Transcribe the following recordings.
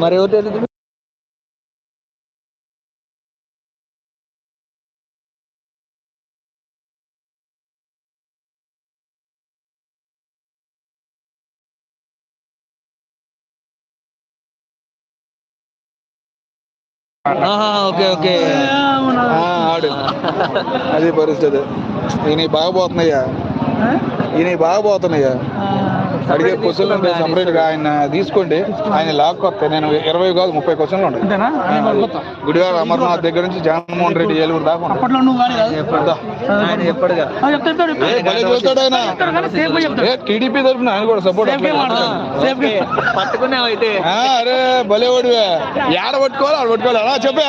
మరి ఎవరు తెలియదు ఆహా, ఓకే ఓకే ఆ, ఆడు అది పరిస్థితి ఈయన బాగా పోతున్నాయ్యా ఈయన బాగా పోతున్నాయ్యా అడిగే క్వశ్చన్లు ఉంటాయి సపరేట్గా ఆయన తీసుకోండి. ఆయన లాక్కొస్తే నేను ఇరవై కాదు ముప్పై క్వశ్చన్లు ఉంటాయి గుడివాడ అమర్నాథ్ దగ్గర నుంచి జగన్మోహన్ రెడ్డి ఏలూరు దాకా టీడీపీ తరఫున ఆయన కూడా సపోర్ట్ అరే భలే ఓడివే ఏడ పట్టుకోవాలి ఆడ పట్టుకోవాలి? అలా చెప్పా?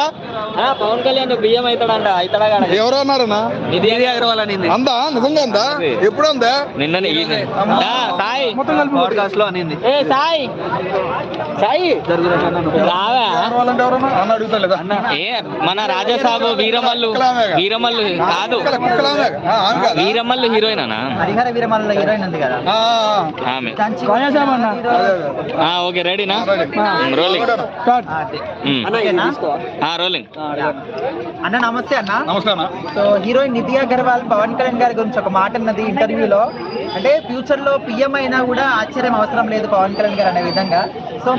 పవన్ కళ్యాణ్ బియ్యం అవుతాడంట అవుతాడా ఎవరు అన్నారన్నా? నిధి అగర్వాల్ అనింది. అందా? నిజంగా అందా? ఎప్పుడు అందా? నిన్ననే. సాయి. పాడ్కాస్ట్లో అనింది. ఏ సాయి. సాయి. రావా? వాళ్ళంటే ఎవరన్నా అన్న అడుగుతా లేదా ఏ మన రాజాసాబు వీరమల్లు. వీరమల్లు కాదు. ఆ? వీరమల్లు హీరోయిన్ అనా? హరిహర వీరమల్ల హీరోయిన్ ఉంది కదా. ఆ, ఆమె. రాజాసాబ్ అన్న. ఆ, ఓకే రెడీనా రెడీ. రోలింగ్ స్టార్ట్ ఓకేనా? రోలింగ్ అన్న నమస్తే అన్న. నమస్తే అన్న. సో హీరోయిన్ నిధి అగర్వాల్ పవన్ కళ్యాణ్ గారి గురించి ఒక మాట అన్నది ఇంటర్వ్యూలో అంటే ఫ్యూచర్లో పిఎం అయినా కూడా ఆశ్చర్యం అవసరం లేదు పవన్ కళ్యాణ్ గారు అనే విధంగా. సో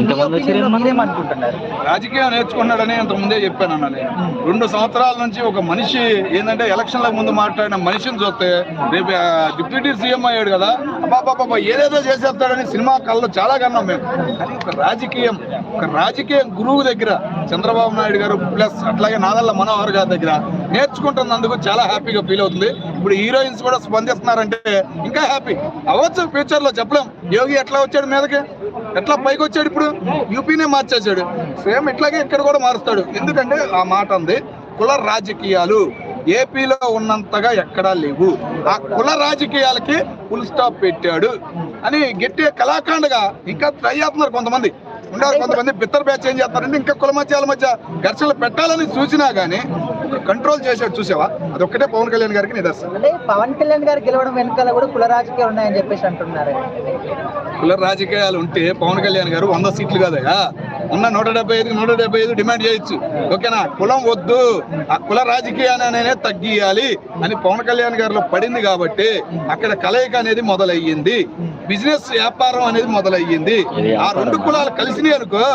మీరేమనుకుంటున్నారు రాజకీయం నేర్చుకున్నాడని ఇంత ముందే చెప్పాను అన్న నేను. రెండు సంవత్సరాల నుంచి ఒక మనిషి ఏంటంటే ఎలక్షన్ల ముందు మాట్లాడిన మనిషిని చూస్తే రేపు డిప్యూటీ సీఎం అయ్యాడు కదా అబ్బాబాబా ఏదేదో చేసేస్తాడని సినిమా కళ్ళు చాలా కన్నాం మేము. కానీ ఒక రాజకీయం ఒక రాజకీయ గురువు దగ్గర చంద్రబాబు నాయుడు గారు ప్లస్ అట్లాగే నాదల్ల మనోహర్ గారి దగ్గర నేర్చుకుంటున్నందుకు చాలా హ్యాపీగా ఫీల్ అవుతుంది. ఇప్పుడు హీరోయిన్స్ కూడా స్పందిస్తున్నారంటే ఇంకా హ్యాపీ. అవ్వచ్చు ఫ్యూచర్లో చెప్పలేం. యోగి ఎట్లా వచ్చాడు మీదకి? ఎట్లా పైకి వచ్చాడు ఇప్పుడు? యూపీనే మార్చేసాడు సేమ్ ఇట్లాగే ఇక్కడ కూడా మారుస్తాడు. ఎందుకంటే ఆ మాట ఉంది కుల రాజకీయాలు ఏపీలో ఉన్నంతగా ఎక్కడా లేవు. ఆ కుల రాజకీయాలకి ఫుల్ స్టాప్ పెట్టాడు. అని గట్టి కళాఖండగా ఇంకా ట్రై చేస్తున్నారు కొంతమంది. ఉన్నారు కొంతమంది. బిత్తర్ బ్యాచ్ ఏం చేస్తారంటే ఇంకా కుల మధ్యాల మధ్య ఘర్షణలు పెట్టాలని చూసినా గానీ కంట్రోల్ చేసాడు చూసావా? అదొక్కటే పవన్ కళ్యాణ్ గారికి నిదర్శనం. అంటే పవన్ కళ్యాణ్ గారు గెలవడం వెనకాల కూడా కుల రాజకీయాలు ఉన్నాయని చెప్పేసి అంటున్నారు. కుల రాజకీయాలు ఉంటే పవన్ కళ్యాణ్ గారు వంద సీట్లు కాదయా ఉన్న నూట డెబ్బై ఐదు నూట డెబ్బై ఐదు డిమాండ్ చేయొచ్చు. ఓకేనా? కులం వద్దు. ఆ కుల రాజకీయాన్ని తగ్గియాలి అని పవన్ కళ్యాణ్ గారిలో పడింది కాబట్టి అక్కడ కలయిక అనేది మొదలయ్యింది. బిజినెస్ వ్యాపారం అనేది మొదలయ్యింది. ఆ రెండు కులాలు కలిసినాయి అనుకో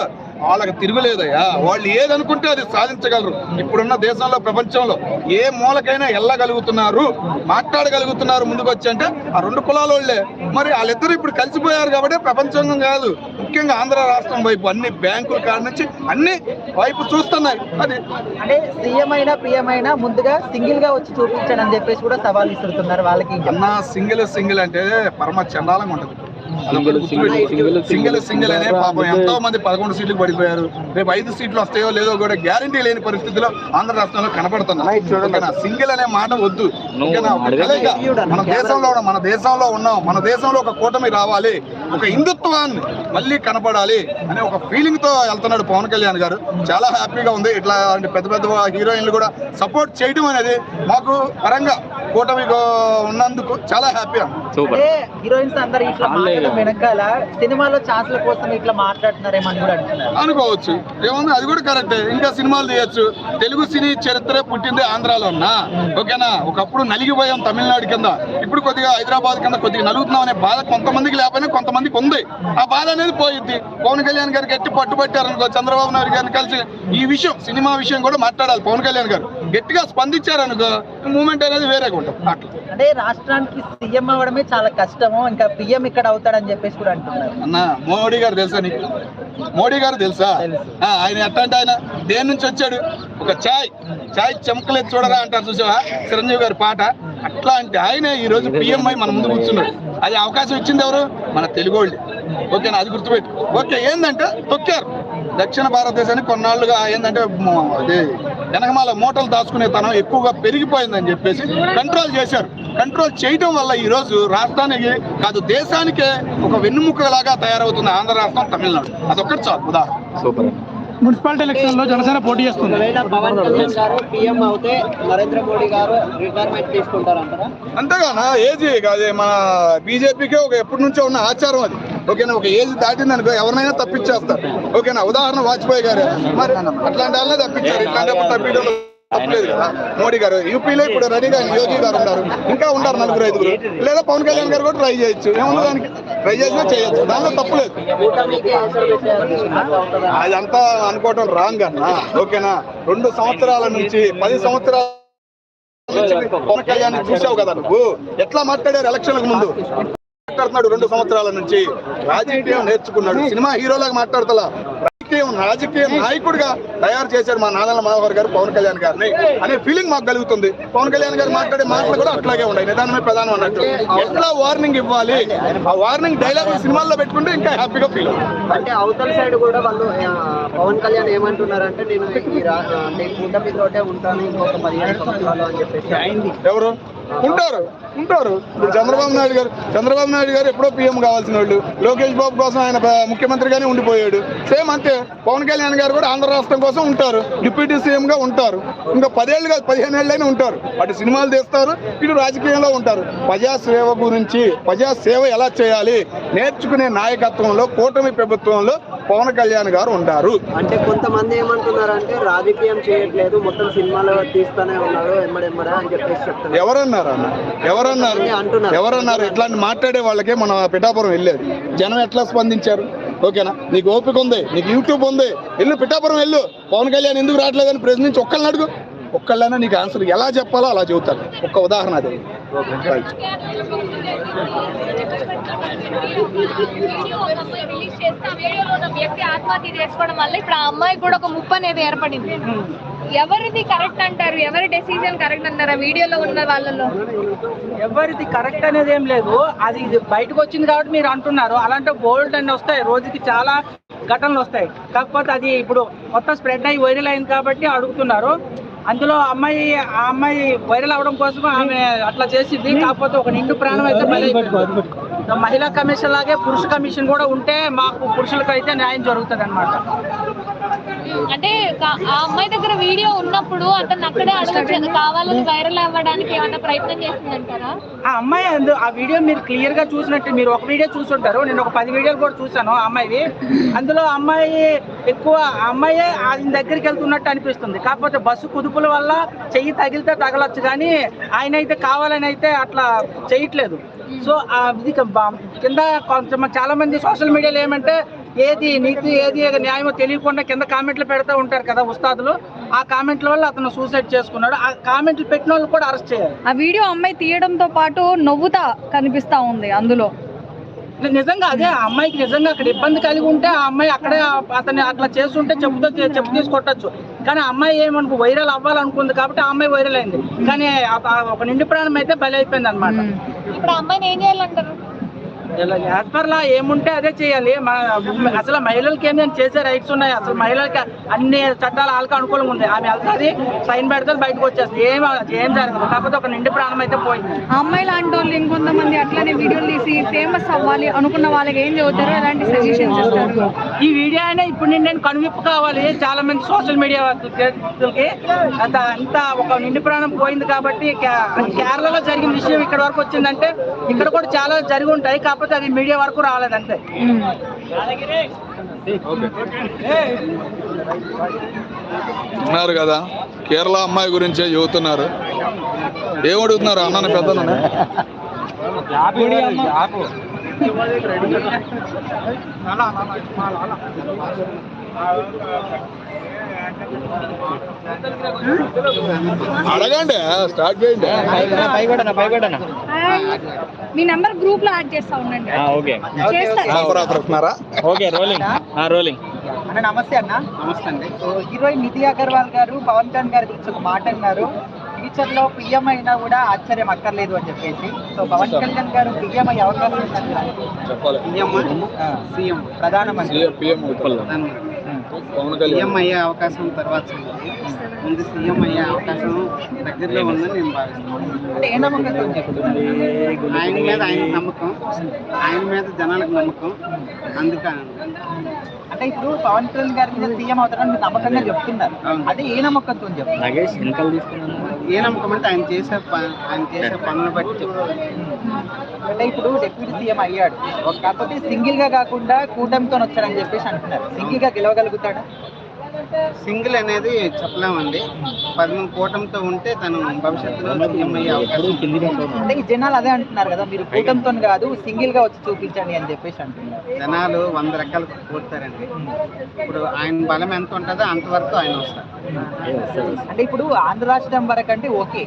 వాళ్ళకి తిరుగులేదయ్యా. వాళ్ళు ఏదనుకుంటే అది సాధించగలరు. ఇప్పుడున్న దేశంలో ప్రపంచంలో ఏ మూలకైనా వెళ్ళగలుగుతున్నారు మాట్లాడగలుగుతున్నారు ముందుకు వచ్చి అంటే ఆ రెండు కులాల వాళ్ళే. మరి వాళ్ళిద్దరు ఇప్పుడు కలిసిపోయారు కాబట్టి ప్రపంచం కాదు ముఖ్యంగా ఆంధ్ర రాష్ట్రం వైపు అన్ని బ్యాంకుల కాడ నుంచి అన్ని వైపు చూస్తున్నాయి. అది అంటే సీఎం అయినా పిఎం అయినా ముందుగా సింగిల్గా వచ్చి చూపించాడు అని చెప్పేసి కూడా సవాల్ విసురుతున్నారు వాళ్ళకి. అన్న సింగిల్ సింగిల్ అంటే పరమ చండాలంగా ఉంటది. సింగిల్ సింగిల్ అనే పాపం ఎంతో మంది పదకొండు సీట్లు పడిపోయారు. రేపు ఐదు సీట్లు వస్తాయో లేదో కూడా గ్యారంటీ లేని పరిస్థితిలో ఆంధ్ర రాష్ట్రంలో కనపడుతున్నాయి సింగిల్ అనే మాట వద్దు. మన దేశంలో మన దేశంలో ఉన్నాం. మన దేశంలో ఒక కూటమి రావాలి. ఒక హిందుత్వాన్ని మళ్ళీ కనపడాలి అనే ఒక ఫీలింగ్తో వెళ్తున్నాడు పవన్ కళ్యాణ్ గారు. చాలా హ్యాపీగా ఉంది. ఇట్లా పెద్ద పెద్ద హీరోయిన్లు కూడా సపోర్ట్ చేయడం అనేది మాకు పరంగా కూటమి ఉన్నందుకు చాలా హ్యాపీ హీరోయిన్స్ అందరు వెనకాల సినిమాలో ఛాన్స్ల కోసం ఇట్లా మాట్లాడుతున్నారేమో అని కూడా అనుకోవచ్చు. ఏముంది? అది కూడా కరెక్టే. ఇంకా సినిమాలు తీయచ్చు. తెలుగు సినీ చరిత్ర పుట్టింది ఆంధ్రాలో ఉన్నా ఓకేనా? ఒకప్పుడు నలిగిపోయాం తమిళనాడు కింద. ఇప్పుడు కొద్దిగా హైదరాబాద్ కింద కొద్దిగా నలుగుతున్నాం అనే బాధ కొంతమందికి లేకపోయినా కొంతమందికి ఉంది. ఆ బాధ అనేది పోయిద్ది. పవన్ కళ్యాణ్ గారికి గట్టి పట్టుబట్టారు అనుకో చంద్రబాబు నాయుడు గారిని కలిసి ఈ విషయం సినిమా విషయం కూడా మాట్లాడాలి పవన్ కళ్యాణ్ గారు. గట్టిగా స్పందించారనుకో మూమెంట్ అనేది వేరేగా ఉంటుంది. అట్లా. అంటే రాష్ట్రానికి సీఎం అవ్వడమే చాలా కష్టము ఇంకా పిఎం ఇక్కడ అవుతాడని చెప్పేసి కూడా అంటున్నారు. అన్న మోడీ గారు తెలుసా నీకు? మోడీ గారు తెలుసా? ఆ, ఆయన ఎట్లా అంటే ఆయన దేని నుంచి వచ్చాడు? ఒక చాయ్. చాయ్ చెమకలేదు చూడరా అంటారు చూసావా? చిరంజీవి గారి పాట. అట్లా అంటే ఆయన ఈ రోజు పిఎంఐ మన ముందు కూర్చున్నాడు. అది అవకాశం ఇచ్చింది ఎవరు? మన తెలుగు వాళ్ళు ఓకేనా? అది గుర్తుపెట్టు ఓకే ఏంటంటే తొక్కారు. దక్షిణ భారతదేశానికి కొన్నాళ్ళుగా ఏంటంటే అదే వెనకమాల మూటలు దాచుకునే తనం ఎక్కువగా పెరిగిపోయిందని చెప్పేసి కంట్రోల్ చేశారు. కంట్రోల్ చేయడం వల్ల ఈ రోజు రాష్ట్రానికి కాదు దేశానికే ఒక వెన్నుముక్కలాగా తయారవుతుంది ఆంధ్ర రాష్ట్రం తమిళనాడు. అదొక్కటి చాలు ఉదాహరణ. సూపర్ మున్సిపాలిటీ ఎలక్షన్లో జనసేన పోటీ చేస్తుంది. పవన్ కళ్యాణ్ గారు పీఎం అవుతే నరేంద్ర మోడీ గారు రిటైర్మెంట్ తీసుకుంటారంటారా? అంతేగానా ఏజీ కాదు మన బీజేపీకే ఒక ఎప్పటి నుంచో ఉన్న ఆచారం అది. ఓకేనా ఒక ఏజ్ దాటింది అనుకో ఎవరినైనా తప్పించేస్తారు ఓకేనా ఉదాహరణ వాజ్పేయి గారు. మరి అట్లాంటి వాళ్ళనే తప్పించారు. ఇట్లాంటప్పుడు తప్పించడం తప్పలేదు కదా. మోడీ గారు యూపీలో ఇప్పుడు రెడీగా యోగి గారు ఉన్నారు. ఇంకా ఉంటారు నలుగురు ఐదుగురు. లేదా పవన్ కళ్యాణ్ గారు కూడా ట్రై చేయొచ్చు. ఏమన్నా దానికి? ట్రై చేసినా చేయొచ్చు. దానిలో తప్పలేదు. అదంతా అనుకోవటం రాంగ్ అన్న. ఓకేనా రెండు సంవత్సరాల నుంచి పది సంవత్సరాల నుంచి పవన్ కళ్యాణ్ చూసావు కదా నువ్వు? ఎట్లా మాట్లాడారు ఎలక్షన్లకు ముందు? మాట్లాడుతున్నాడు రెండు సంవత్సరాల నుంచి. రాజకీయం నేర్చుకున్నాడు. సినిమా హీరోలాగా మాట్లాడతలా. రాజకీయం రాజకీయ నాయకుడిగా తయారు చేశారు మా నాదల మనోహర్ గారు పవన్ కళ్యాణ్ గారిని. అనే ఫీలింగ్ మాకు కలుగుతుంది. పవన్ కళ్యాణ్ గారు మాట్లాడే మాటలు కూడా అట్లాగే ఉన్నాయి. నిదానమే ప్రధానం అన్నట్టు. ఎట్లా వార్నింగ్ ఇవ్వాలి? ఆ వార్నింగ్ డైలాగ్ సినిమాల్లో పెట్టుకుంటే ఇంకా హ్యాపీగా ఫీల్ అంటే అవతల సైడ్ కూడా వాళ్ళు పవన్ కళ్యాణ్ ఏమంటున్నారంటే నేను ఉంటాను ఇంకొక పదిహేను సంవత్సరాలు అని చెప్పేసి ఎవరు? ఉంటారు ఉంటారు. ఇప్పుడు చంద్రబాబు నాయుడు గారు చంద్రబాబు నాయుడు గారు ఎప్పుడో పీఎం కావాల్సిన వాళ్ళు. లోకేష్ బాబు కోసం ఆయన ముఖ్యమంత్రిగానే ఉండిపోయాడు. సేమ్ అంతే పవన్ కళ్యాణ్ గారు కూడా ఆంధ్ర రాష్ట్రం కోసం ఉంటారు. డిప్యూటీ సీఎం గా ఉంటారు. ఇంకా పదేళ్ళు కాదు పదిహేను ఏళ్ళైనా ఉంటారు. అటు సినిమాలు తీస్తారు ఇటు రాజకీయంలో ఉంటారు. ప్రజాసేవ గురించి ప్రజాసేవ ఎలా చేయాలి? నేర్చుకునే నాయకత్వంలో కూటమి ప్రభుత్వంలో పవన్ కళ్యాణ్ గారు ఉంటారు. అంటే కొంతమంది ఏమంటున్నారంటే రాజకీయం చేయట్లేదు మొత్తం సినిమాలో తీస్తానే ఉన్నారు ఎమ్మడెమ్మడే అని చెప్పేసి చెప్తున్నారు. ఎవరన్నారు? అన్న ఎవరన్నారు. ఎవరన్నారు? ఇట్లాంటి మాట్లాడే వాళ్ళకే మన పిఠాపురం వెళ్ళేది. జనం ఎట్లా స్పందించారు? ఓకేనా? నీకు ఓపిక ఉంది నీకు యూట్యూబ్ ఉంది. వెళ్ళు పిఠాపురం వెళ్ళు. పవన్ కళ్యాణ్ ఎందుకు రావట్లేదని ప్రశ్నించి ఒక్కళ్ళని అడుగు. ఒక్కళ్ళైనా నీకు ఆన్సర్ ఎలా చెప్పాలో అలా చెబుతారు. ఒక్క ఉదాహరణ అది. రిలీజ్ చేస్తే ఆ వీడియోలో ఉన్న వ్యక్తి ఆత్మహత్య చేసుకోవడం వల్ల ఇప్పుడు ఆ అమ్మాయికి కూడా ఒక ముప్పు అనేది ఏర్పడింది ఎవరిది కరెక్ట్ అంటారు? ఎవరి డెసిజన్ కరెక్ట్ అంటారు? ఆ వీడియోలో ఉన్న వాళ్ళలో? ఎవరిది కరెక్ట్ అనేది ఏం లేదు. అది ఇది బయటకు వచ్చింది కాబట్టి మీరు అంటున్నారు. అలాంటి బోల్డ్ అన్ని వస్తాయి. రోజుకి చాలా ఘటనలు వస్తాయి. కాకపోతే అది ఇప్పుడు మొత్తం స్ప్రెడ్ అయ్యి వైరల్ అయింది కాబట్టి అడుగుతున్నారు. అందులో అమ్మాయి ఆ అమ్మాయి వైరల్ అవడం కోసం ఆమె అట్లా చేసింది కాకపోతే ఒక నిండు ప్రాణం అయితే. మహిళా కమిషన్ లాగే పురుష కమిషన్ కూడా ఉంటే మాకు పురుషులకు అయితే న్యాయం జరుగుతుంది అనమాట అంటే ఆ అమ్మాయి దగ్గర వీడియో ఉన్నప్పుడు అతను అక్కడే అడగచ్చు కావాలని వైరల్ అవ్వడానికి ఏమైనా ప్రయత్నం చేసిందంటారా? ఆ అమ్మాయి అందు ఆ వీడియో మీరు క్లియర్గా చూసినట్టు మీరు ఒక వీడియో చూసుంటారు. నేను ఒక పది వీడియోలు కూడా చూసాను ఆ అమ్మాయివి అందులో ఆ అమ్మాయి ఎక్కువ ఆ అమ్మాయే ఆయన దగ్గరికి వెళ్తున్నట్టు అనిపిస్తుంది. కాకపోతే బస్సు కుదుపుల వల్ల చెయ్యి తగిలితే తగలొచ్చు కానీ ఆయన అయితే కావాలని అయితే అట్లా చేయట్లేదు. సో ఇది కింద కొంచెం చాలా మంది సోషల్ మీడియాలో ఏమంటే ఏది నీతి ఏది న్యాయమో తెలియకుండా కింద కామెంట్లు పెడతా ఉంటారు కదా ఉస్తాదులు. ఆ కామెంట్ల వల్ల అతను సూసైడ్ చేసుకున్నాడు. ఆ కామెంట్లు పెట్టిన వాళ్ళు కూడా అరెస్ట్ చేయాలి. ఆ వీడియో అమ్మాయి తీయడంతో పాటు నవ్వుతా కనిపిస్తా ఉంది అందులో. నిజంగా అదే ఆ అమ్మాయికి నిజంగా అక్కడ ఇబ్బంది కలిగి ఉంటే ఆ అమ్మాయి అక్కడే అతన్ని అట్లా చేస్తుంటే చెప్పుతో చెప్పు తీసుకొట్టచ్చు. కానీ ఆ అమ్మాయి ఏమనుకో వైరల్ అవ్వాలనుకుంది కాబట్టి ఆ అమ్మాయి వైరల్ అయింది. కానీ ఒక నిండి ప్రాణం అయితే బలి అయిపోయింది అనమాట ఇప్పుడు ఆ అమ్మాయిని ఏం చేయాలంటారు? యాజ్ పర్ లా ఏముంటే అదే చేయాలి. మన అసలు మహిళలకి ఏమేమి చేసే రైట్స్ ఉన్నాయి? అసలు మహిళలకి అన్ని చట్టాలు వాళ్ళకి అనుకూలంగా ఉంది. ఆమె వెళ్తుంది సైన్ పెడితే బయటకు వచ్చేస్తుంది. ఏం ఏం జరగదు. కాకపోతే ఒక నిండి ప్రాణం అయితే పోయింది. ఆ అమ్మాయి లాంటి వాళ్ళు ఇంకొంతమంది అట్లనే వీడియోలు తీసి ఫేమస్ అవ్వాలి అనుకున్న వాళ్ళకి ఏం చదువుతారు ఎలాంటి సజెషన్స్ ఇస్తారు? ఈ వీడియో అయినా ఇప్పుడు నేను నేను కనువిప్పు కావాలి. చాలా మంది సోషల్ మీడియా వ్యక్తులకి అంత అంత ఒక నిండి ప్రాణం పోయింది కాబట్టి కేరళలో జరిగిన విషయం ఇక్కడ వరకు వచ్చిందంటే ఇక్కడ కూడా చాలా జరిగి ఉంటాయి. కాకపోతే అది మీడియా వరకు రాలేదు అంతే. ఉన్నారు కదా. కేరళ అమ్మాయి గురించే చెబుతున్నారు. ఏం అడుగుతున్నారు అన్నని పెద్దలు అడగండి స్టార్ట్ చేయండి. మీ నెంబర్ గ్రూప్లో యాడ్ చేస్తా ఉండండి. ఓకే. చేస్తా. ఆఫర్ ఆఫర్ ఇస్తున్నారా ఓకే రోలింగ్. రోలింగ్. అన్న నమస్తే అన్న. నమస్తే అండి. హీరోయిన్ నిధి అగర్వాల్ గారు పవన్ కళ్యాణ్ గారి గురించి ఒక మాట అన్నారు. ఫ్యూచర్లో పిఎం అయినా కూడా ఆశ్చర్యం అక్కర్లేదు అని చెప్పేసి. సో పవన్ కళ్యాణ్ గారు పిఎం అయ్యే అవకాశం ప్రధానమంత్రి. పిఎం. పవన్ కళ్యాణ్. అయ్యే అవకాశం తర్వాత ముందు సీఎం అయ్యే అవకాశం దగ్గరలో ఉందని నేను భావిస్తున్నాను. ఆయన మీద ఆయన నమ్మకం. ఆయన మీద జనాలకు నమ్మకం. అందుకని. అంటే ఇప్పుడు పవన్ కళ్యాణ్ గారి మీద సీఎం అవుతారని మీరు నమ్మకంగా చెప్తున్నారు. అదే ఏ నమ్మకంతో చెప్తున్నారు? నగేష్ వెనకాల తీసుకున్నాను ఏ నమ్మకం అంటే ఆయన చేసే ఆయన చేసే పనులు బట్టి అంటే ఇప్పుడు డిప్యూటీ సీఎం అయ్యాడు. కాకపోతే సింగిల్గా కాకుండా కూటమితో వచ్చాడని చెప్పేసి అంటున్నారు. సింగిల్గా గెలవగలుగుతాడా? సింగిల్ అనేది చెప్పలేమండి. పదమూడు కూటమితో ఉంటే తను భవిష్యత్తులో సీఎం అయ్యే అవకాశం ఉంది. అంటే ఈ జనాలు అదే అంటున్నారు కదా మీరు కూటమితో కాదు సింగిల్గా వచ్చి చూపించండి అని చెప్పేసి అంటున్నారు. జనాలు వంద రకాలు కోరుతారండి. ఇప్పుడు ఆయన బలం ఎంత ఉంటుందో అంతవరకు ఆయన వస్తారు. అంటే ఇప్పుడు ఆంధ్ర రాష్ట్రం వరకు అంటే ఓకే.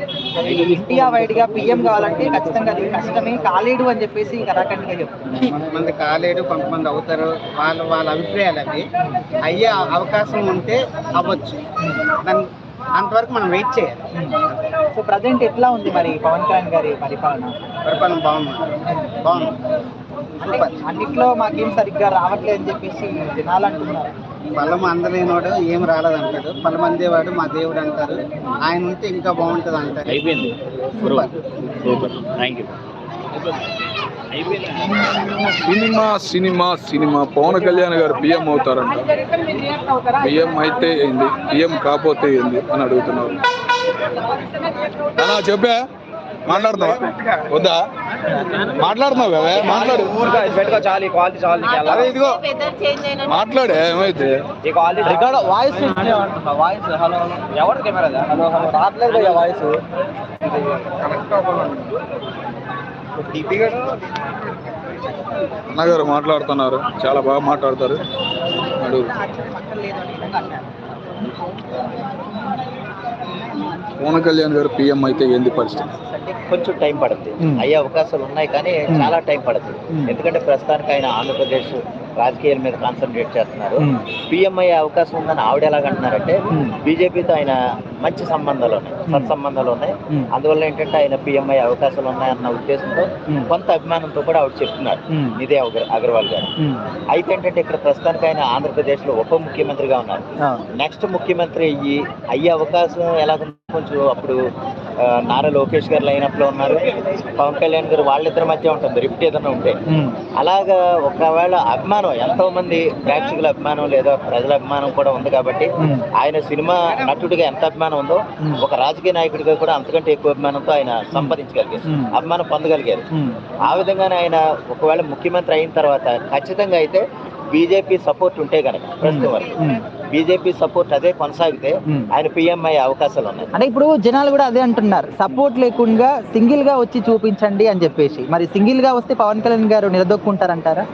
ఇండియా వైడ్గా పిఎం కావాలంటే ఖచ్చితంగా అది కష్టమే కాలేడు అని చెప్పేసి కరాఖండిగా చెప్తున్నారు. కొంతమంది కాలేడు కొంతమంది అవుతారు. వాళ్ళ వాళ్ళ అభిప్రాయాలు అవి. అయ్యే అవకాశం ఉంటే అవ్వచ్చు. దాన్ని అంతవరకు మనం వెయిట్ చేయాలి. సో ప్రజెంట్ ఎట్లా ఉంది మరి పవన్ కళ్యాణ్ గారి పరిపాలన? పరిపాలన బాగుంది. బాగుంది. అంటే అన్నిట్లో మాకేం సరిగ్గా రావట్లేదు అని చెప్పేసి జనాలు అంటున్నారు. బలం అందలేనోడు ఏం రాలేదంటాడు. బలం అందేవాడు మా దేవుడు అంటారు. ఆయన ఉంటే ఇంకా బాగుంటుంది అంటారు అయిపోయింది. సూపర్. సూపర్. థ్యాంక్ యూ అయిపోయింది cinema cinema cinema. Pawan Kalyan గారు పిఎం అవుతారంట. పిఎం అయితే ఏంది? పిఎం కాకపోతే ఏంది అని అడుగుతున్నారు. అలా చెప్పా? మాట్లాడుతున్నావా? వద్దా? మాట్లాడుతున్నావు కదా మాట్లాడు. ఇదిగో. మాట్లాడే ఏమైతే వాయిస్ వాయిస్ హలో ఎవరు కెమెరా హలో హలో రావట్లేదు వాయిస్ అన్నగారు మాట్లాడుతున్నారు. చాలా బాగా మాట్లాడతారు. అడుగు పవన్ కళ్యాణ్ గారు పిఎం అయితే ఏంది పరిస్థితి? కొంచెం టైం పడుతుంది. అయ్యే అవకాశాలు ఉన్నాయి కానీ చాలా టైం పడుతుంది. ఎందుకంటే ప్రస్తుతానికి ఆయన ఆంధ్రప్రదేశ్ రాజకీయాల మీద కాన్సన్ట్రేట్ చేస్తున్నారు. పిఎం అయ్యే అవకాశం ఉందని ఆవిడ ఎలాగంటున్నారంటే బీజేపీతో ఆయన మంచి సంబంధాలు ఉన్నాయి సత్సంబంధాలు ఉన్నాయి. అందువల్ల ఏంటంటే ఆయన పిఎం అయ్యే అవకాశాలు ఉన్నాయన్న ఉద్దేశంతో కొంత అభిమానంతో కూడా ఆవిడ చెప్తున్నారు. నిదే అగర్- అగర్వాల్ గారు. అయితే ఏంటంటే ఇక్కడ ప్రస్తుతానికి ఆయన ఆంధ్రప్రదేశ్లో ఉప ముఖ్యమంత్రిగా ఉన్నారు. నెక్స్ట్ ముఖ్యమంత్రి అయ్యి అయ్యే అవకాశం ఎలా కొంచెం అప్పుడు నారా లోకేష్ గారు లైనప్లో ఉన్నారు. పవన్ కళ్యాణ్ గారు వాళ్ళిద్దరి మధ్య ఉంటుంది రిప్ట్ ఏదైనా ఉంటే. అలాగా ఒకవేళ అభిమానం ఎంతో మంది ప్రేక్షకుల అభిమానం లేదా ప్రజల అభిమానం కూడా ఉంది కాబట్టి ఆయన సినిమా నటుడిగా ఎంత అభిమానం ఉందో ఒక రాజకీయ నాయకుడిగా కూడా అంతకంటే ఎక్కువ అభిమానంతో ఆయన సంపాదించగలిగారు. అభిమానం పొందగలిగారు. ఆ విధంగానే ఆయన ఒకవేళ ముఖ్యమంత్రి అయిన తర్వాత ఖచ్చితంగా అయితే బీజేపీ సపోర్ట్ ఉంటే కనుక ప్రస్తుతం వరకు. బీజేపీ సపోర్ట్ అదే కొనసాగితే ఆయన పిఎం అయ్యే అవకాశాలు ఉన్నాయి. అంటే ఇప్పుడు జనాలు కూడా అదే అంటున్నారు సపోర్ట్ లేకుండా సింగిల్గా వచ్చి చూపించండి అని చెప్పేసి. మరి సింగిల్గా వస్తే పవన్ కళ్యాణ్ గారు నిలదొక్కుంటారంటారా?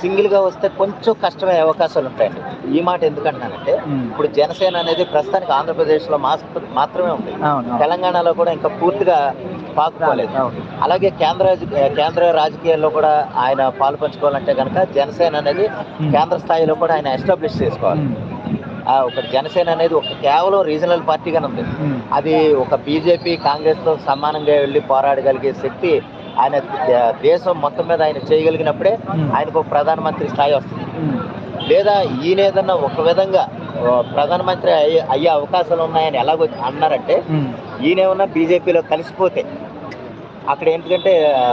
సింగిల్గా వస్తే కొంచెం కష్టమయ్యే అవకాశాలు ఉంటాయండి. ఈ మాట ఎందుకంటున్నానంటే ఇప్పుడు జనసేన అనేది ప్రస్తుతానికి ఆంధ్రప్రదేశ్లో మాస్- మాత్రమే ఉంది. తెలంగాణలో కూడా ఇంకా పూర్తిగా పాకుపోలేదు అలాగే కేంద్ర కేంద్ర రాజకీయాల్లో కూడా ఆయన పాలు పంచుకోవాలంటే కనుక జనసేన అనేది కేంద్ర స్థాయిలో కూడా ఆయన ఎస్టాబ్లిష్ చేసుకోవాలి. ఒక జనసేన అనేది ఒక కేవలం రీజనల్ పార్టీగానే ఉంది. అది ఒక బీజేపీ కాంగ్రెస్తో సమానంగా వెళ్ళి పోరాడగలిగే శక్తి ఆయన దేశం మొత్తం మీద ఆయన చేయగలిగినప్పుడే ఆయనకు ఒక ప్రధానమంత్రి స్థాయి వస్తుంది. లేదా ఈయన ఏదన్నా ఒక విధంగా ప్రధానమంత్రి అయ్యే అయ్యే అవకాశాలు ఉన్నాయని ఎలాగో అన్నారంటే ఈయన ఏమన్నా బీజేపీలో కలిసిపోతే అక్కడ ఎందుకంటే ఆ,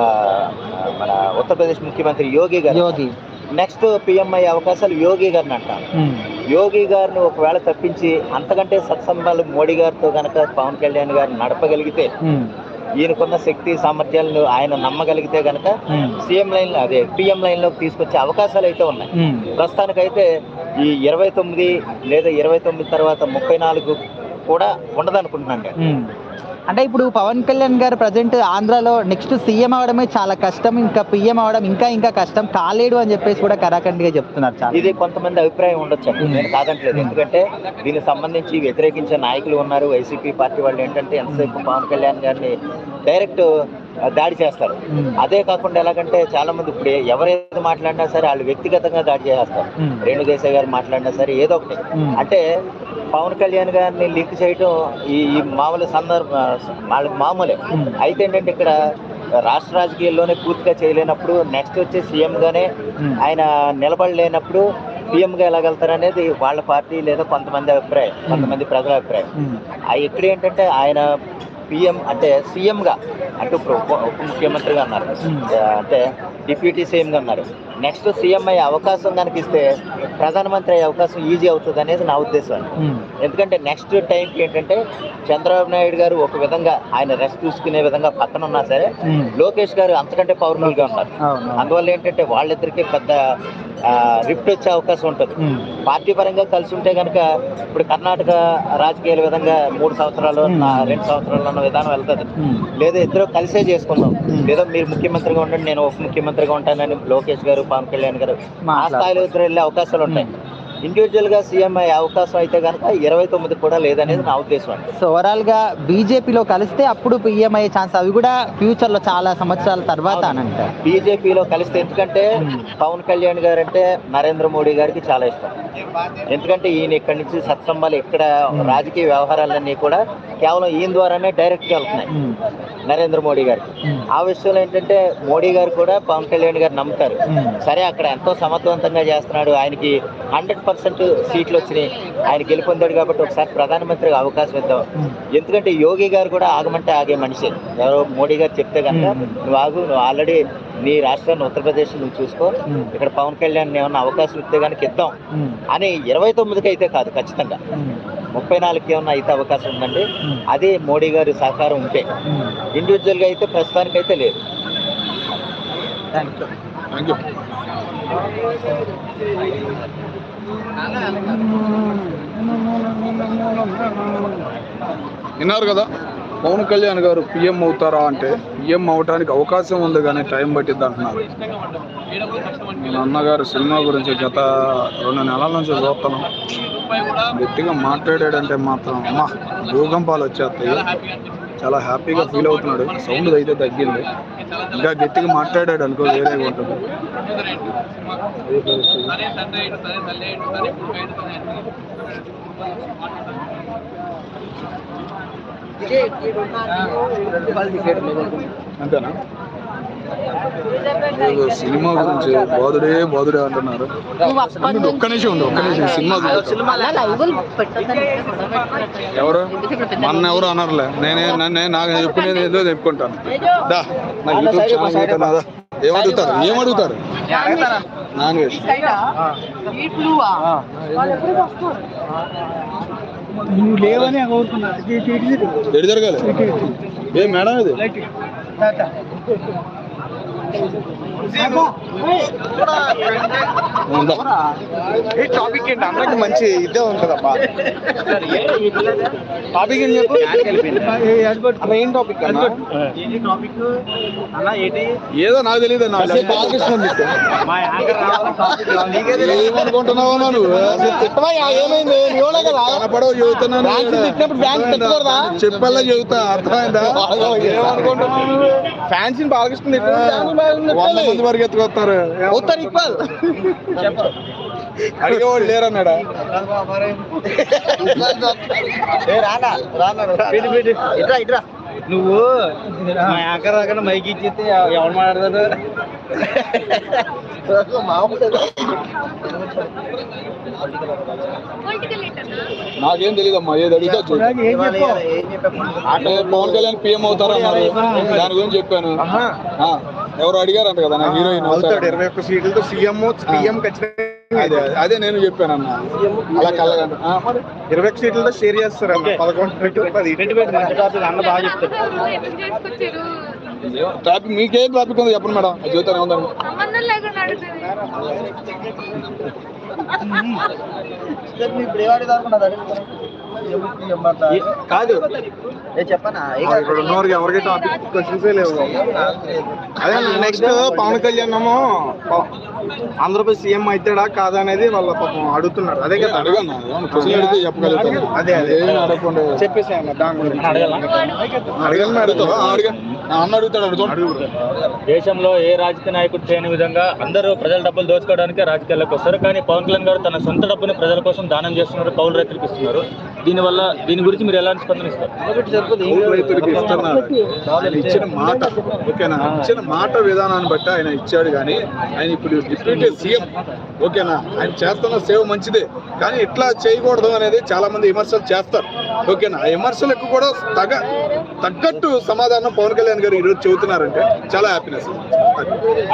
మన ఉత్తరప్రదేశ్ ముఖ్యమంత్రి యోగి గారు యోగి. నెక్స్ట్ పిఎం అయ్యే అవకాశాలు యోగి గారిని అంటారు. యోగి గారిని ఒకవేళ తప్పించి అంతకంటే సత్సంబాలు మోడీ గారితో గనక పవన్ కళ్యాణ్ గారిని నడపగలిగితే ఈయనకున్న శక్తి సామర్థ్యాలను ఆయన నమ్మగలిగితే గనక సీఎం లైన్ అదే పిఎం లైన్లోకి తీసుకొచ్చే అవకాశాలు అయితే ఉన్నాయి. ప్రస్తుతానికైతే ఈ ఇరవై తొమ్మిది లేదా ఇరవై తొమ్మిది తర్వాత ముప్పై నాలుగు కూడా ఉండదనుకుంటున్నాను నేను. అంటే ఇప్పుడు పవన్ కళ్యాణ్ గారు ప్రజెంట్ ఆంధ్రాలో నెక్స్ట్ సీఎం అవడమే చాలా కష్టం ఇంకా పిఎం అవడం ఇంకా ఇంకా కష్టం. కాలేడు అని చెప్పేసి కూడా కరాఖండిగా చెప్తున్నారు చాలా ఇది కొంతమంది అభిప్రాయం ఉండొచ్చు నేను కాదంటలేదు. ఎందుకంటే దీనికి సంబంధించి వ్యతిరేకించే నాయకులు ఉన్నారు. వైసీపీ పార్టీ వాళ్ళు ఏంటంటే ఎంతసేపు పవన్ కళ్యాణ్ గారిని డైరెక్ట్ దాడి చేస్తారు. అదే కాకుండా ఎలాగంటే చాలా మంది ఇప్పుడు ఎవరేది మాట్లాడినా సరే వాళ్ళు వ్యక్తిగతంగా దాడి చేస్తారు రేణు దేశాయ్ గారు మాట్లాడినా సరే ఏదో ఒకటి. అంటే పవన్ కళ్యాణ్ గారిని లింక్ చేయడం ఈ ఈ మామూలు సందర్భ వాళ్ళకి మామూలే. అయితే ఏంటంటే ఇక్కడ రాష్ట్ర రాజకీయాల్లోనే పూర్తిగా చేయలేనప్పుడు నెక్స్ట్ వచ్చే సీఎం గానే ఆయన నిలబడలేనప్పుడు సీఎం గా ఎలాగెళ్తారు అనేది వాళ్ళ పార్టీ లేదా కొంతమంది అభిప్రాయం కొంతమంది ప్రజల అభిప్రాయం. ఆ ఇక్కడ ఏంటంటే ఆయన పిఎం అంటే సీఎంగా అంటే ఉప ఉప ముఖ్యమంత్రిగా అన్నారు. ఆ, అంటే డిప్యూటీ సీఎంగా అన్నారు. నెక్స్ట్ సీఎం అయ్యే అవకాశం కనుక ఇస్తే ప్రధానమంత్రి అయ్యే అవకాశం ఈజీ అవుతుంది అనేది నా ఉద్దేశం ఎందుకంటే నెక్స్ట్ టైంకి ఏంటంటే చంద్రబాబు నాయుడు గారు ఒక విధంగా ఆయన రెస్ట్ తీసుకునే విధంగా పక్కన ఉన్నా సరే లోకేష్ గారు అంతకంటే పవర్ఫుల్గా ఉన్నారు అందువల్ల ఏంటంటే వాళ్ళిద్దరికి పెద్ద రిఫ్ట్ వచ్చే అవకాశం ఉంటుంది. పార్టీ పరంగా కలిసి ఉంటే కనుక ఇప్పుడు కర్ణాటక రాజకీయాల విధంగా మూడు సంవత్సరాలు రెండు సంవత్సరాలు విధానం వెళ్తుంది. లేదా ఇద్దరు కలిసే చేసుకుందాం. లేదా మీరు ముఖ్యమంత్రిగా ఉండండి నేను ఉప ముఖ్యమంత్రిగా ఉంటానని లోకేష్ గారు పవన్ కళ్యాణ్ గారు ఆ స్థాయిలో ఇద్దరు వెళ్ళే అవకాశాలు ఉంటాయి. ఇండివిజువల్గా సీఎం అయ్యే అవకాశం అయితే కనుక ఇరవై తొమ్మిది కూడా లేదనేది నా ఉద్దేశం అండి. సో ఓవరాల్గా బీజేపీలో కలిస్తే అప్పుడు పిఎం అయ్యే ఛాన్స్ అవి కూడా ఫ్యూచర్లో చాలా సంవత్సరాల తర్వాత అని అంటారు బీజేపీలో కలిస్తే ఎందుకంటే పవన్ కళ్యాణ్ గారు అంటే నరేంద్ర మోడీ గారికి చాలా ఇష్టం. ఎందుకంటే ఈయన ఇక్కడి నుంచి సత్సంబాలు ఇక్కడ రాజకీయ వ్యవహారాలన్నీ కూడా కేవలం ఈయన ద్వారానే డైరెక్ట్గా వెళ్తున్నాయి నరేంద్ర మోడీ గారికి. ఆ విషయంలో ఏంటంటే మోడీ గారు కూడా పవన్ కళ్యాణ్ గారు నమ్ముతారు. సరే అక్కడ ఎంతో సమర్థవంతంగా చేస్తున్నాడు. ఆయనకి హండ్రెడ్ పర్సెంట్ సీట్లు వచ్చినాయి. ఆయన గెలుపొందాడు కాబట్టి ఒకసారి ప్రధానమంత్రిగా అవకాశం ఇద్దాం. ఎందుకంటే యోగి గారు కూడా ఆగమంటే ఆగే మనిషి. ఎవరో మోడీ గారు చెప్తే కనుక నువ్వు ఆగు నువ్వు ఆల్రెడీ నీ రాష్ట్రాన్ని ఉత్తరప్రదేశ్ నువ్వు చూసుకో. ఇక్కడ పవన్ కళ్యాణ్ ఏమన్నా అవకాశం ఇస్తే కనుక ఇద్దాం. అని ఇరవై తొమ్మిదికి అయితే కాదు ఖచ్చితంగా. ముప్పై నాలుగుకి ఏమన్నా అయితే అవకాశం ఉందండి. అదే మోడీ గారి సహకారం ఉంటే. ఇండివిజువల్గా అయితే ప్రస్తుతానికైతే లేదు. థ్యాంక్ యూ విన్నారు కదా? పవన్ కళ్యాణ్ గారు పిఎం అవుతారా అంటే పిఎం అవటానికి అవకాశం ఉంది కానీ టైం పట్టిద్ది అంటున్నారు. నేను అన్నగారు సినిమా గురించి గత రెండు నెలల నుంచి చూస్తున్నాం. గట్టిగా మాట్లాడాడంటే మాత్రం అమ్మా భూకంపాలు వచ్చేస్తాయి. చాలా హ్యాపీగా ఫీల్ అవుతున్నాడు. సౌండ్ అయితే తగ్గింది. ఇంకా గట్టిగా మాట్లాడాడు అనుకో వేరే ఉంటుంది అంతేనా? సినిమా గురించి బాధుడే బాధుడే అంటున్నారు. ఒక్క నిమిషం ఉండు ఒక్క నిమిషం సినిమా ఎవరు మన ఎవరు? అనర్లే. నేనే నన్నే నాకు చెప్పుకునేది ఏదో చెప్పుకుంటాను. దా నా యూట్యూబ్ ఛానల్ పెట్టాను ఏమడుగుతారు ఏమడుగుతారు నాన్ వెజ్ ఎడు జరగాలి? ఏ మేడం ఇది? Thank you. ఉందా? టాపిక్ ఏంటి? అందరికి మంచి ఇదే ఉంటుందమ్మా టాపిక్ ఏం చెప్పు? ఏం టాపిక్ ఏదో నాకు తెలియదు ఏమనుకుంటున్నావు నువ్వు? ఏమైంది? కదా? కనపడవు చెప్పల్లా చెబుతా అర్థమైందా? ఏమనుకుంటున్నావు? ఫ్యాన్స్ బాలకృష్ణ మంది వరకు ఎత్తుకొస్తారు అవుతారు ఈక్వల్ అడిగేవాడు లేరన్నాడా? ఇట్రా నువ్వు మా దగ్గర మైక్ ఇచ్చేస్తే ఎవరు మాట్లాడతారు? నాకేం తెలియదమ్మా ఏది అడిగితే పవన్ కళ్యాణ్ పిఎం అవుతారు అన్నారు దాని గురించి చెప్పాను. ఆ, ఎవరు అడిగారంట కదా నా హీరోయిన్ అవుతాడు. ఇరవై ఒక్క సీట్లతో సీఎం సీఎం ఖచ్చితంగా అదే అదే నేను చెప్పాను అన్న అలా కలగండి. ఇరవై ఒక్క సీట్లతో షేర్ చేస్తారు అన్న పదకొండు ట్రాఫిక్ మీకే ట్రాఫిక్ ఉంది? చెప్పండి మేడం. చూస్తానే కాదు. చెప్పనా? ఇక్కడ ఉన్న వారికి ఎవరికి టాపిక్ క్వశ్చన్స్ లేవు. అదే నెక్స్ట్ పవన్ కళ్యాణ్ ఏమో ప- ఆంధ్రప్రదేశ్ సీఎం అవుతాడా కాదా అనేది వాళ్ళ పాపం అడుగుతున్నారు. అదే కదా? అడిగితే చెప్పగలుగుతాను. అదే అదే. అడగకుండా చెప్పేసి అన్న దాని గురించి. అడగలను అడుగుతావా? అడిగ నా అన్న అడుగుతాడు. అడుగుతాడు. దేశంలో ఏ రాజకీయ నాయకుడు చేయని విధంగా అందరూ ప్రజల డబ్బులు దోచుకోవడానికి రాజకీయాల్లోకి వస్తారు. కానీ పవన్ కళ్యాణ్ గారు తన సొంత డబ్బుని ప్రజల కోసం దానం చేస్తున్నారు కౌలు రైతులకు ఇస్తున్నారు. దీనివల్ల దీని గురించి మీరు ఎలాంటి స్పందన ఇస్తారు? ఇచ్చిన మాట ఓకేనా? ఇచ్చిన మాట విధానాన్ని బట్టి ఆయన ఇచ్చాడు కానీ ఆయన ఇప్పుడు డిప్యూటీ సీఎం ఓకేనా? ఆయన చేస్తున్న సేవ మంచిదే కానీ ఇట్లా చేయకూడదు అనేది చాలా మంది విమర్శలు చేస్తారు ఓకేనా? ఆ విమర్శలకు కూడా తగ తగ్గట్టు సమాధానం పవన్ కళ్యాణ్ గారు ఈరోజు చెబుతున్నారంటే చాలా హ్యాపీనెస్.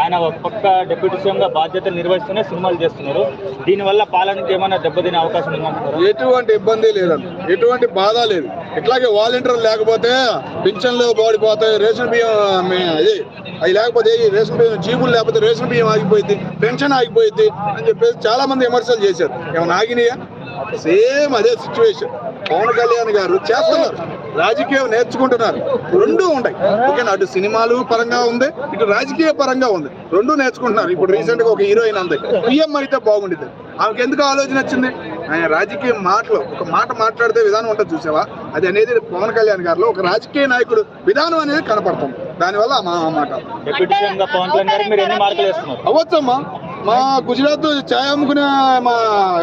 ఆయన ఒక పక్క డిప్యూటీ సీఎం గా బాధ్యతలు నిర్వహిస్తూనే సినిమాలు చేస్తున్నారు. దీనివల్ల పాలనకి ఏమైనా దెబ్బతినే అవకాశం ఉందంటున్నారు? ఎటువంటి ఇబ్బంది లేదన్న ఎటువంటి బాధ లేదు. ఇట్లాగే వాలంటీర్లు లేకపోతే పింఛన్లు ఓడిపోతాయి రేషన్ బియ్యం అది అవి లేకపోతే రేషన్ బియ్యం జీబులు లేకపోతే రేషన్ బియ్యం ఆగిపోయింది పెన్షన్ ఆగిపోయింది అని చెప్పేసి చాలా మంది విమర్శలు చేశారు. ఏమైనా ఆగినాయా? సేమ్ అదే సిచ్యువేషన్ పవన్ కళ్యాణ్ గారు చేస్తున్నారు. రాజకీయం నేర్చుకుంటున్నారు. రెండు ఉంటాయి ఓకేనా అటు సినిమాలు పరంగా ఉంది ఇటు రాజకీయ పరంగా ఉంది. రెండు నేర్చుకుంటున్నారు. ఇప్పుడు రీసెంట్గా ఒక హీరోయిన్ అంది. పిఎం అయితే బాగుండేది ఆమెకి ఎందుకు ఆలోచన వచ్చింది? ఆయన రాజకీయ మాటలు ఒక మాట మాట్లాడితే విధానం ఉంటుంది చూసావా? అది అనేది పవన్ కళ్యాణ్ గారిలో ఒక రాజకీయ నాయకుడు విధానం అనేది కనపడుతుంది. దానివల్ల మా- మాట. అవ్వచ్చమ్మా. మా గుజరాత్ ఛాయ్ అమ్ముకునే మా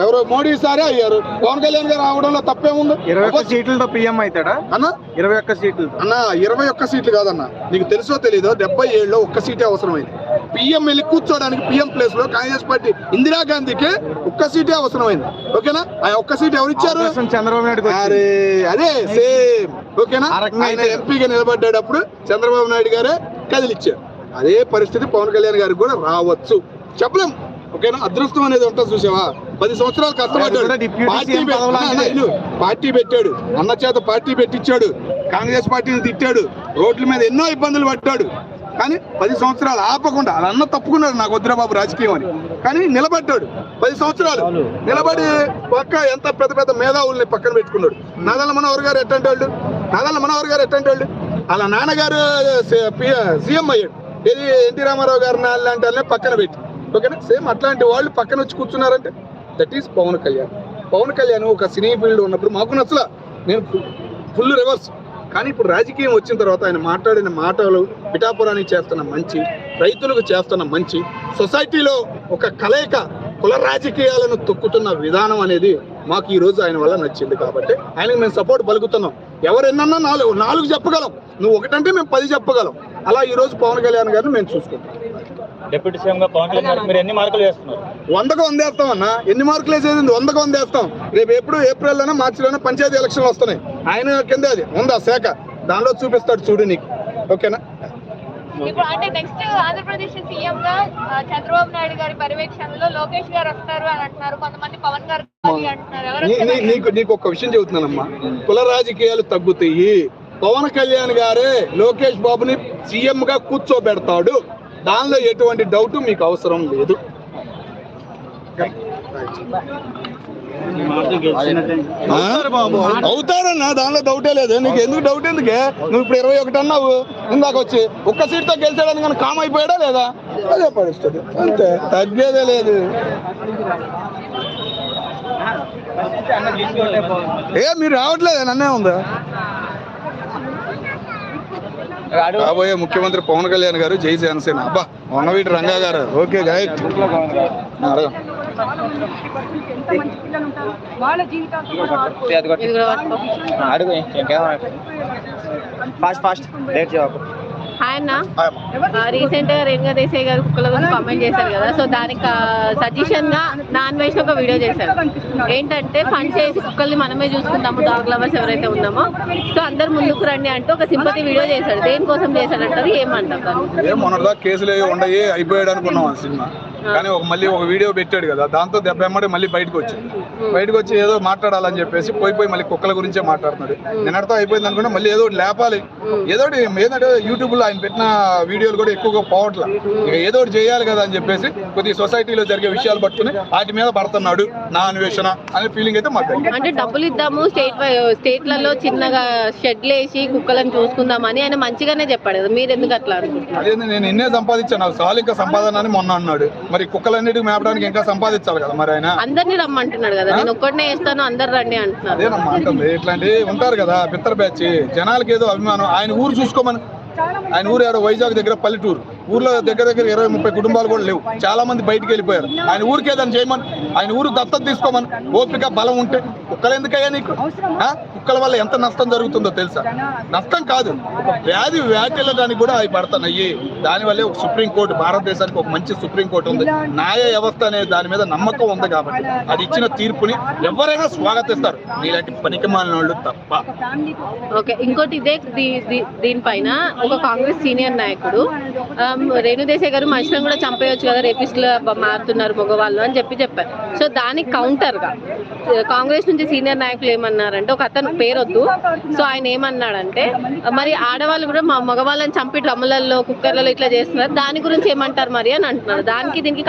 ఎవరు మోడీ సారే అయ్యారు. పవన్ కళ్యాణ్ గారు రావడంలో తప్పేముంది? ఇరవై ఒక్క. సీట్లతో పిఎం అవుతాడా? అన్న? ఇరవై ఒక్క సీట్లు అన్న ఇరవై ఒక్క సీట్లు కాదన్న. నీకు తెలుసో తెలీదో డెబ్బై ఏళ్ళలో ఒక్క సీటే అవసరమైంది. పిఎం వెళ్ళి కూర్చోడానికి పిఎం ప్లేస్లో కాంగ్రెస్ పార్టీ ఇందిరాగాంధీకి ఒక్క సీటే అవసరమైంది. ఓకేనా? ఆ ఒక్క సీట్ ఎవరు ఇచ్చారు? చంద్రబాబు నాయుడు అరే అదే సేమ్. ఓకేనా? ఆయన ఎంపీగా నిలబడ్డప్పుడు చంద్రబాబు నాయుడు గారే కదిలిచ్చారు. అదే పరిస్థితి పవన్ కళ్యాణ్ గారికి కూడా రావచ్చు. చెప్పలేం. ఓకేనా? అదృష్టం అనేది ఉంటుంది చూసావా? పది సంవత్సరాలు కష్టపడ్డాడు. పార్టీ. పార్టీ పెట్టాడు. అన్న చేత పార్టీ పెట్టించాడు. కాంగ్రెస్ పార్టీని తిట్టాడు. రోడ్ల మీద ఎన్నో ఇబ్బందులు పడ్డాడు. కానీ పది సంవత్సరాలు ఆపకుండా వాళ్ళ అన్న తప్పుకున్నాడు నాకు వద్దురా బాబు రాజకీయం అని. కానీ నిలబడ్డాడు. పది సంవత్సరాలు. నిలబడి పక్క ఎంత పెద్ద పెద్ద మేధావుల్ని పక్కన పెట్టుకున్నాడు. నాదల్ల మనోహర్ గారు ఎట్టంటి వాళ్ళు? నాదల్ల మనోహర్ గారు ఎట్టంటి వాళ్ళు? వాళ్ళ నాన్నగారు సీఎం అయ్యాడు. ఇది ఎన్టీ రామారావు గారు లాంటి వాళ్ళని పక్కన పెట్టి. ఓకేనా సేమ్ అట్లాంటి వాళ్ళు పక్కన వచ్చి కూర్చున్నారంటే దట్ ఈస్ పవన్ కళ్యాణ్. పవన్ కళ్యాణ్ ఒక సినీ ఫీల్డ్ ఉన్నప్పుడు మాకు నచ్చలా. నేను ఫుల్ రివర్స్ కానీ ఇప్పుడు రాజకీయం వచ్చిన తర్వాత ఆయన మాట్లాడిన మాటలు పిఠాపురానికి చేస్తున్న మంచి రైతులకు చేస్తున్న మంచి సొసైటీలో ఒక కలయిక కుల రాజకీయాలను తొక్కుతున్న విధానం అనేది మాకు ఈ రోజు ఆయన వల్ల నచ్చింది కాబట్టి ఆయనకు మేము సపోర్ట్ పలుకుతున్నాం. ఎవరు ఎన్నన్నా నాలుగు నాలుగు చెప్పగలం. నువ్వు ఒకటంటే మేము పది చెప్పగలం. అలా ఈరోజు పవన్ కళ్యాణ్ గారిని మేము చూసుకుంటాం. డిప్యూటీ సీఎం గా పవన్ కళ్యాణ్ మీరు ఎన్ని మార్కులు వేస్తున్నారు? వందకు వందేస్తాం అన్న. ఎన్ని మార్కులు వేసేది? వందకు వందేస్తాం రేపు ఎప్పుడు ఏప్రిల్లోనే మార్చిలోనే పంచాయతీ ఎలక్షన్లు వస్తున్నాయి. ఆయన కింద అది. ఉందా? శాఖ. దానిలో చూపిస్తాడు చూడు నీకు. ఓకేనా? ఇప్పుడు అంటే నెక్స్ట్ ఆంధ్రప్రదేశ్ సీఎం గా ఆ, చంద్రబాబు నాయుడు గారి పర్యవేక్షణలో లోకేష్ గారు వస్తారు అని అంటున్నారు. కొంతమంది పవన్ గారు రావాలి అంటున్నారు. ఎవరు నీ- వస్తే నీ- నీకు నీకు ఒక విషయం చెబుతున్నానమ్మా. కుల రాజకీయాలు తగ్గుతాయి. పవన్ కళ్యాణ్ గారే లోకేష్ బాబుని సీఎం గా కూర్చోబెడతాడు. దానిలో ఎటువంటి డౌట్ మీకు అవసరం లేదు. ఆ? అవుతారన్నా దానిలో డౌటే లేదు. నీకు ఎందుకు డౌట్ ఎందుకే? నువ్వు ఇప్పుడు ఇరవై ఒకటి అన్నావు ఇందాక వచ్చి ఒక్క సీట్తో గెలిచాడని కానీ కామ్ అయిపోయాడా లేదా? అదే పరిస్థితి. అంతే. తగ్గేదే లేదు. ఏ మీరు రావట్లేదు? నన్నే ఉందా? రాబోయే ముఖ్యమంత్రి పవన్ కళ్యాణ్ గారు జై జనసేన. అబ్బా ఉన్నవీటి రంగా గారు. Okay fast fast. లేట్ చేయకు. హాయ్ అన్న. రీసెంట్గా రేణుగా దేశాయ్ గారు కుక్కల గురించి కామెంట్ చేశారు కదా సో దానికి సజెషన్గా నాన్ వెజ్ ఒక వీడియో చేశారు. ఏంటంటే ఫండ్స్ చేసి కుక్కల్ని మనమే చూసుకుందాము డాగ్ లవర్స్ ఎవరైతే ఉన్నామో సో అందరు ముందుకు రండి అంటూ ఒక సింపతి వీడియో చేశాడు. దేనికోసం చేశాడు అంటారు ఏమంటారు కేసులు ఉండయి అయిపోయాడు అనుకున్నాం సినిమా. కానీ ఒక మళ్ళీ ఒక వీడియో పెట్టాడు కదా దాంతో దెబ్బ ఎమ్మడి మళ్ళీ బయటకు వచ్చింది బయటకు వచ్చి ఏదో మాట్లాడాలని చెప్పేసి పోయి పోయి మళ్ళీ కుక్కల గురించే మాట్లాడుతున్నాడు. నిన్నటితో అయిపోయింది అనుకుంటే మళ్ళీ ఏదో లేపాలి. ఏదో ఏంటంటే యూట్యూబ్లో ఆయన పెట్టిన వీడియోలు కూడా ఎక్కువగా పోవట్లే. ఇక ఏదో చేయాలి కదా అని చెప్పేసి కొద్ది సొసైటీలో జరిగే విషయాలు పట్టుకుని వాటి మీద పడుతున్నాడు నా అన్వేషణ అనే ఫీలింగ్ అయితే మాకు. అంటే డబ్బులు ఇద్దాము స్టేట్ స్టేట్లలో చిన్నగా షెడ్లు వేసి కుక్కలను చూసుకుందామని ఆయన మంచిగానే చెప్పాడు కదా మీరు ఎందుకు అట్లా అదేంది నేను ఇన్నే సంపాదించాను చాలు ఇంకా సంపాదన అని మొన్న అన్నాడు. మరి కుక్కలన్నిటికి మేపడానికి ఇంకా సంపాదించాలి కదా మరి ఆయన? అందరినీ రమ్మంటున్నాడు కదా. నేను ఒక్కడనే వేస్తాను అందరు రండి అంటున్నారు. అదేనమ్మా అంటుంది. ఇట్లాంటి ఉంటారు కదా పిత్తర బ్యాచ్. జనాలకి ఏదో అభిమానం. ఆయన ఊరు చూసుకోమని ఆయన ఊరు ఏడో వైజాగ్ దగ్గర పల్లెటూరు. ఊర్లో దగ్గర దగ్గర ఇరవై ముప్పై కుటుంబాలు కూడా లేవు. చాలా మంది బయటికి వెళ్ళిపోయారు. ఆయన ఊరికి ఏదైనా చేయమని ఆయన ఊరు దత్తత తీసుకోమని ఓపిక బలం ఉంటే కుక్కలు ఎందుకయ్యా నీకు? ఆ? కుక్కల వల్ల ఎంత నష్టం జరుగుతుందో తెలుసా? నష్టం కాదు. ఒక వ్యాధి వ్యాఖ్యలడానికి కూడా అవి పడతానయ్యి దానివల్లే ఒక సుప్రీంకోర్టు భారతదేశానికి ఒక మంచి సుప్రీంకోర్టు ఉంది. న్యాయ వ్యవస్థ అనే దాని మీద నమ్మకం ఉంది కాబట్టి అది ఇచ్చిన తీర్పుని ఎవరైనా స్వాగతిస్తారు. నీలాంటి పనికి వాళ్ళు తప్ప. ఓకే ఇంకోటి ఇదే దీనిపైన ఒక కాంగ్రెస్ సీనియర్ నాయకుడు రేణుదేశాయ్ గారు మనుషులను కూడా చంపేయొచ్చు కదా రేపిస్టులు మారుతున్నారు మగవాళ్ళు అని చెప్పి చెప్పారు. సో దానికి కౌంటర్గా కాంగ్రెస్ నుంచి సీనియర్ నాయకులు ఏమన్నారంటే ఒక అతను పేరొద్దు. సో ఆయన ఏమన్నాడంటే మరి ఆడవాళ్ళు కూడా మా మగవాళ్ళని చంపి డ్రమ్ములలో కుక్కర్లలో ఇట్లా చేస్తున్నారు. దాని గురించి ఏమంటారు మరి అని అంటున్నారు. దానికి దీనికి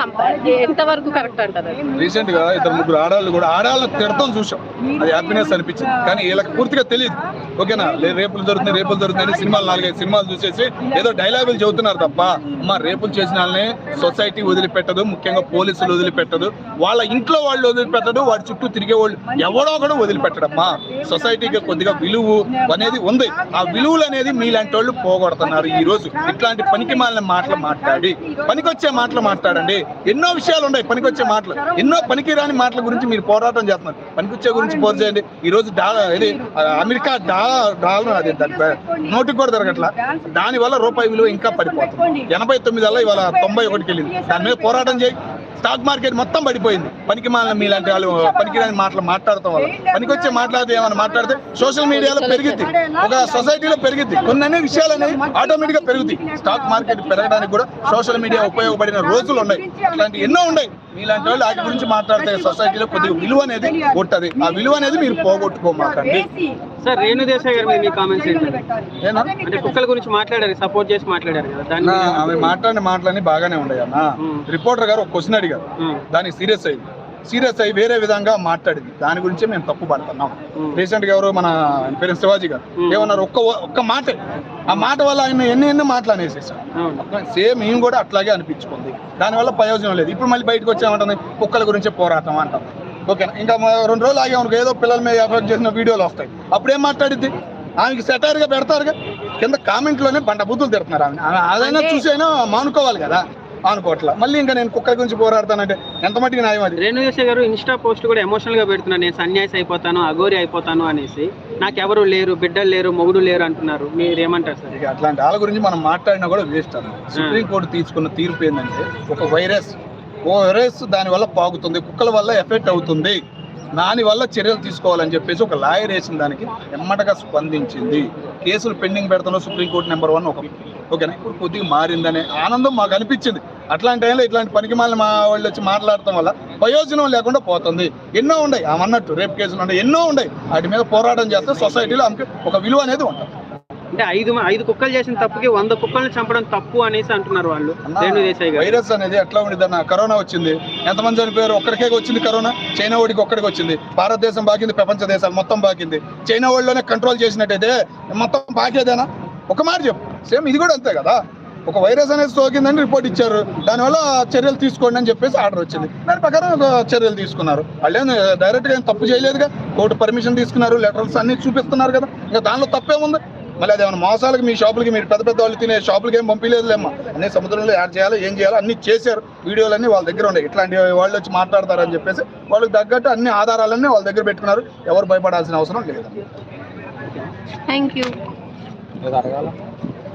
ఎంతవరకు కరెక్ట్ అంటారు రీసెంట్గా ఇద్దరు ముగ్గురు ఆడవాళ్ళు కూడా తిడతాం చూసాం అది హ్యాపీనెస్ అనిపించింది. కానీ వీళ్ళకి పూర్తిగా తెలియదు ఓకేనా? లే- రేపులు జరుగుతున్నాయి రేపులు జరుగుతున్నాయి సినిమాలు నాలుగైదు సినిమాలు చూసేసి ఏదో డైలాగులు చెబుతున్నారు తప్ప మా రేపులు చేసిన వాళ్ళని సొసైటీ వదిలిపెట్టదు ముఖ్యంగా పోలీసులు వదిలిపెట్టదు. వాళ్ళ ఇంట్లో వాళ్ళు వదిలిపెట్టదు వాడి చుట్టూ తిరిగే వాళ్ళు ఎవడో కూడా వదిలిపెట్టడమ్మా. సొసైటీకి కొద్దిగా విలువ అనేది ఉంది. ఆ విలువలు అనేది మీలాంటి వాళ్ళు పోగొడుతున్నారు ఈ రోజు ఇట్లాంటి పనికి మాలిన మాటలు మాట్లాడి పనికొచ్చే మాటలు మాట్లాడండి. ఎన్నో విషయాలు ఉన్నాయి పనికొచ్చే మాటలు. ఎన్నో పనికి రాని మాటల గురించి మీరు పోరాటం చేస్తున్నారు. పనికొచ్చే గురించి పోరు చేయండి. ఈ రోజు ఇది అమెరికా డా డాలర్ అది నోటికి కూడా జరగట్లా దాని వల్ల రూపాయి విలువ ఇంకా పడిపోతుంది. ఎనభై తొమ్మిది వల్ల ఇవాళ తొంభై ఒకటికి వెళ్ళింది దాని మీద పోరాటం చేయి. స్టాక్ మార్కెట్ మొత్తం పడిపోయింది. పనికి మాలిన మీలాంటి వాళ్ళు పనికిరాని మాటలు మాట్లాడతాం వల్ల. పనికొచ్చే మాట్లాడితే ఏమైనా మాట్లాడితే సోషల్ మీడియాలో పెరిగిద్ది. ఒక సొసైటీలో పెరిగింది కొన్ని విషయాలు అనేవి ఆటోమేటిక్గా పెరుగుతాయి స్టాక్ మార్కెట్ పెరగడానికి కూడా సోషల్ మీడియా ఉపయోగపడిన రోజులు ఉన్నాయి. అట్లాంటివి ఎన్నో ఉన్నాయి. మీలాంటి వాళ్ళు వాటి గురించి మాట్లాడితే సొసైటీలో కొద్దిగా విలువ అనేది ఉంటది ఆ విలువ అనేది మీరు పోగొట్టుకోమాకండి. సార్ రేణు దేశాయ్ గారి మీ కామెంట్స్ అంటే కుక్కల గురించి మాట్లాడారు సపోర్ట్ చేసి మాట్లాడారు కదా ఆమె మాట్లాడిన మాటలన్నీ బాగానే ఉన్నాయి అన్న రిపోర్టర్ గారు ఒక క్వశ్చన్ అడిగారు. దానికి సీరియస్ అయింది. సీరియస్ అయ్యి వేరే విధంగా మాట్లాడింది. దాని గురించి మేము తప్పు పడుతున్నాం. రీసెంట్గా ఎవరు మన పేరు శివాజీ గారు ఏమన్నారు? ఒక్క ఒక్క మాట. ఆ మాట వల్ల ఆయన ఎన్ని ఎన్ని మాటలు అనేసేసాం సేమ్ మేము కూడా అట్లాగే అనిపించుకుంది. దానివల్ల ప్రయోజనం లేదు. ఇప్పుడు మళ్ళీ బయటకు వచ్చామంటుంది కుక్కల గురించే పోరాటం అంటాం ఓకేనా? ఇంకా రెండు రోజులు ఆగామనుకో ఏదో పిల్లల మీద ఎఫెక్ట్ చేసిన వీడియోలు వస్తాయి. అప్పుడు ఏం మాట్లాడిద్ది? ఆమెకి సెటైర్గా పెడతారుగా? కింద కామెంట్లోనే బండ బుద్ధులు తిడుతున్నారు ఆమె. ఆమె అదైనా చూసి అయినా మానుకోవాలి కదా. అనుకోవట్లా. మళ్ళీ ఇంకా నేను కుక్కల గురించి పోరాడతానంటే ఎంత మట్టికి న్యాయం అది? రేణు దేశాయ్ గారు ఇన్స్టా పోస్ట్ కూడా ఎమోషనల్గా పెడుతున్నారు. నేను సన్యాసి అయిపోతాను అఘోరి అయిపోతాను అనేసి. నాకెవరు లేరు బిడ్డలు లేరు మొగుడు లేరు అంటున్నారు. మీరు ఏమంటారు సార్? ఇక అట్లాంటి వాళ్ళ గురించి మనం మాట్లాడినా కూడా వేస్ట్ అన్న సుప్రీంకోర్టు తీసుకున్న తీర్పు ఏంటంటే ఒక వైరస్ ఓ వైరస్ దాని వల్ల పాగుతుంది కుక్కల వల్ల ఎఫెక్ట్ అవుతుంది దాని వల్ల చర్యలు తీసుకోవాలని చెప్పేసి ఒక లాయర్ వేసిన దానికి ఎమ్మటగా స్పందించింది. కేసులు పెండింగ్ పెడతాను సుప్రీంకోర్టు నెంబర్ వన్ ఒక ఓకేనా ఇప్పుడు కొద్దిగా మారిందనే ఆనందం మాకు అనిపించింది. అట్లాంటి టైంలో ఇట్లాంటి పనికి మాలిన మా వాళ్ళు వచ్చి మాట్లాడటం వల్ల ప్రయోజనం లేకుండా పోతుంది. ఎన్నో ఉన్నాయి. అన్నట్టు రేపు కేసులు ఉన్నాయి ఎన్నో ఉన్నాయి. వాటి మీద పోరాటం చేస్తే సొసైటీలో ఆమెకి ఒక విలువ అనేది ఉంటుంది. అంటే ఐదు ఐదు కుక్కలు చేసిన తప్పుకి వంద కుక్కల్ని చంపడం తప్పు అనేసి అంటున్నారు వాళ్ళు. వైరస్ అనేది ఎట్లా ఉండిద్దన్న కరోనా వచ్చింది. ఎంతమంది చనిపోయారు? ఒక్కడికే వచ్చింది కరోనా. చైనా వాడికి ఒక్కడికి వచ్చింది. భారతదేశం బాకింది ప్రపంచ దేశాలు మొత్తం బాకింది చైనా వాళ్ళలోనే కంట్రోల్ చేసినట్టయితే మొత్తం బాకేదేనా ఒక మాట చెప్పు. సేమ్ ఇది కూడా అంతే కదా? ఒక వైరస్ అనేది సోకిందని రిపోర్ట్ ఇచ్చారు. దానివల్ల చర్యలు తీసుకోండి అని చెప్పేసి ఆర్డర్ వచ్చింది. దాని ప్రకారం ఒక చర్యలు తీసుకున్నారు. వాళ్ళు డైరెక్ట్గా ఏం తప్పు చేయలేదుగా. కోర్టు పర్మిషన్ తీసుకున్నారు లెటర్స్ అన్ని చూపిస్తున్నారు కదా. ఇంకా దానిలో తప్పేముంది? మళ్ళీ అదేమన్నా మోసాలకి మీ షాపులకి మీరు పెద్ద పెద్ద వాళ్ళు తినే షాపులకి ఏం పంపించలేదులేమ్మా అన్ని సముద్రంలో యాడ్ చేయాలి ఏం చేయాలో అన్ని చేశారు. వీడియోలన్నీ వాళ్ళ దగ్గర ఉన్నాయి. ఇట్లాంటి వాళ్ళు వచ్చి మాట్లాడతారని చెప్పేసి వాళ్ళకి తగ్గట్టు అన్ని ఆధారాలన్నీ వాళ్ళ దగ్గర పెట్టుకున్నారు. ఎవరు భయపడాల్సిన అవసరం లేదు. థ్యాంక్ యూ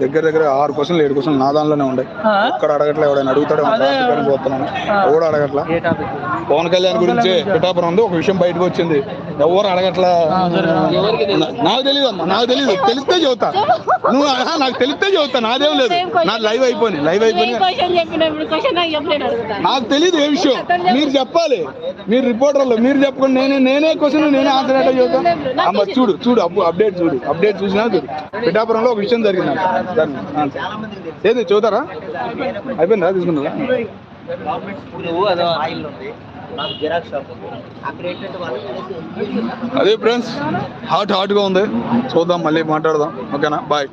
దగ్గర దగ్గర ఆరు క్వశ్చన్లు ఏడు క్వశ్చన్లు నా దానిలోనే ఉన్నాయి ఒక్కడ అడగట్లే ఎవడైనా అడుగుతాడు పోతున్నాను. ఎవడు అడగట్లా? పవన్ కళ్యాణ్ గురించి పిఠాపురం ఉంది ఒక విషయం బయటకు వచ్చింది. ఎవరు అడగట్లా? నాకు తెలియదు అమ్మా నాకు తెలియదు తెలిస్తే చెబుతా. నువ్వు నాకు తెలిస్తే చెబుతా నాదేం లేదు. నా లైవ్ అయిపోయింది లైవ్ అయిపోయింది. నాకు తెలియదు ఏ విషయం. మీరు చెప్పాలి. మీరు రిపోర్టర్లు మీరు చెప్పండి నేనే నేనే క్వశ్చన్ నేనే ఆన్సర్ అంటే చెబుతాను అమ్మ చూడు చూడు అప్డేట్ చూడు. అప్డేట్ చూసినా చూడు. పిఠాపురంలో ఒక విషయం జరిగింది లేదు చూతారా అయిపోయిందా? తీసుకున్నారా? అదే ఫ్రెండ్స్ హాట్ హాట్గా ఉంది. చూద్దాం మళ్ళీ మాట్లాడదాం. ఓకేనా? బాయ్